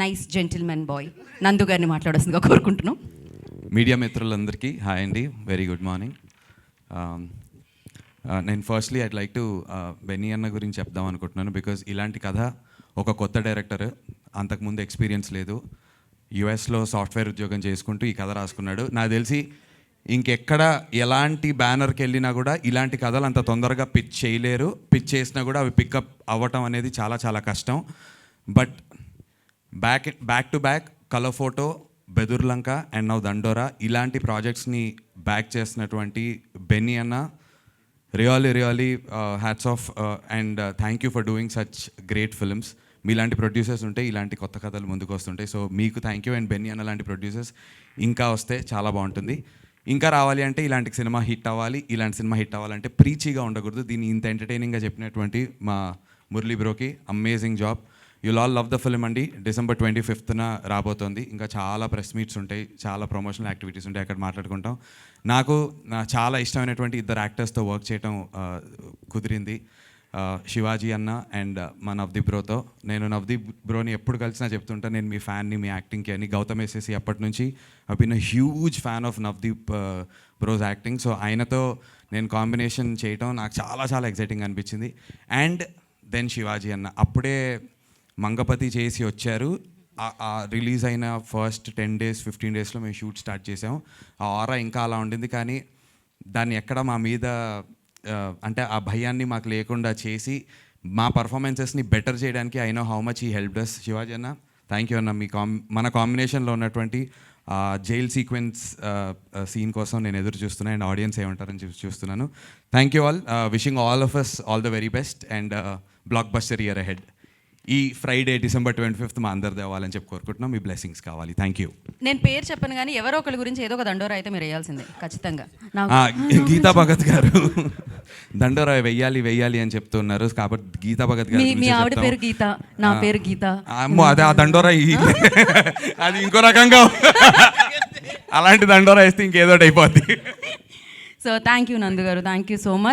Nice gentlemen bye నందు గారిని మాట్లాడాల్సిందిగా కోరుకుంటున్నాం. మీడియా మిత్రులందరికీ హాయ్ అండి. వెరీ గుడ్ మార్నింగ్ నేను firstly I'd like to Benny అన్న గురించి చెప్దాం అనుకుంటున్నాను బికాజ్ ఇలాంటి కథ ఒక కొత్త డైరెక్టర్ అంతకుముందు ఎక్స్పీరియన్స్ లేదు. యుఎస్లో సాఫ్ట్వేర్ ఉద్యోగం చేసుకుంటూ ఈ కథ రాసుకున్నాడు. నాకు తెలిసి ఇంకెక్కడ ఎలాంటి బ్యానర్కి వెళ్ళినా కూడా ఇలాంటి కథలు అంత తొందరగా పిచ్ చేయలేరు. పిచ్ చేసినా కూడా అవి పికప్ అవ్వటం అనేది చాలా చాలా కష్టం. But back back to back colour photo Bedurulanka and now Dandora ఇలాంటి ప్రాజెక్ట్స్ని బ్యాక్ చేసినటువంటి బెన్నీ అన్న really really hats off and thank you for doing such great films మీలాంటి ప్రొడ్యూసర్స్ ఉంటే ఇలాంటి కొత్త కథలు ముందుకు వస్తుంటాయి. సో మీకు థ్యాంక్ యూ అండ్ బెన్నీ అన్న లాంటి ప్రొడ్యూసర్స్ ఇంకా వస్తే చాలా బాగుంటుంది. ఇంకా రావాలి అంటే ఇలాంటి సినిమా హిట్ అవ్వాలి ఇలాంటి సినిమా హిట్ అవ్వాలంటే ప్రీచీగా ఉండకూడదు. దీన్ని ఇంత ఎంటర్టైనింగ్గా చెప్పినటువంటి మా Murali బ్రోకి amazing job you'll all love the film అండి. డిసెంబర్ ట్వంటీ ఫిఫ్త్న రాబోతోంది. ఇంకా చాలా ప్రెస్ మీట్స్ ఉంటాయి. చాలా ప్రమోషనల్ యాక్టివిటీస్ ఉంటాయి అక్కడ మాట్లాడుకుంటాం. నాకు చాలా ఇష్టమైనటువంటి ఇద్దరు యాక్టర్స్తో వర్క్ చేయటం కుదిరింది. శివాజీ అన్న అండ్ మా నవదీప్ బ్రోతో. నేను నవదీప్ బ్రోని ఎప్పుడు కలిసినా చెప్తుంటా నేను మీ ఫ్యాన్ని మీ యాక్టింగ్కి అని గౌతమ్ వేసేసి అప్పటి నుంచి I been huge fan of Navdeep bro's acting so ఆయనతో నేను కాంబినేషన్ చేయటం నాకు చాలా చాలా ఎక్సైటింగ్ అనిపించింది. అండ్ దెన్ శివాజీ అన్న. అప్పుడే మంగపతి చేసి వచ్చారు. ఆ- రిలీజ్ అయిన ఫస్ట్ టెన్ డేస్ ఫిఫ్టీన్ డేస్లో మేము షూట్ స్టార్ట్ చేసాం. ఆ ఆరా ఇంకా అలా ఉండింది. కానీ దాన్ని ఎక్కడ మా మీద అంటే ఆ భయాన్ని మాకు లేకుండా చేసి మా పర్ఫార్మెన్సెస్ని బెటర్ చేయడానికి ఐ నో హౌ మచ్ ఈ హెల్ప్ డస్ శివాజీ అన్న థ్యాంక్ యూ అన్న. మీ కాం మన కాంబినేషన్లో ఉన్నటువంటి ఆ జైల్ సీక్వెన్స్ సీన్ కోసం నేను ఎదురు చూస్తున్నాను uh, అండ్ ఆడియన్స్ ఏమంటారని చూసి చూస్తున్నాను. Thank you all wishing all of us all the very best and blockbuster year ahead ఈ ఫ్రైడే డిసెంబర్ ట్వంటీ ఫిఫ్త్ మా అందరిది అవ్వాలని చెప్పి కోరుకుంటున్నాం. మీ బ్లెస్సింగ్స్ కావాలి. థ్యాంక్ యూ నేను పేరు చెప్పను కానీ ఎవరో ఒకరి గురించి ఏదో ఒక దండోరా అయితే మీరు వేయాల్సిందే ఖచ్చితంగా. గీతా భగత్ గారు. దండోరా వెయ్యాలి వెయ్యాలి అని చెప్తున్నారు. కాబట్టి గీతా భగత్ గారు మీ ఆవిడ. పేరు గీత నా. పేరు గీత. అమ్మో అదే ఆ దండోరా అది ఇంకో రకంగా. అలాంటి దండోరా వేస్తే ఇంకేదో అయిపోద్ది. సో థ్యాంక్ యూ నందు గారు. Thank you so much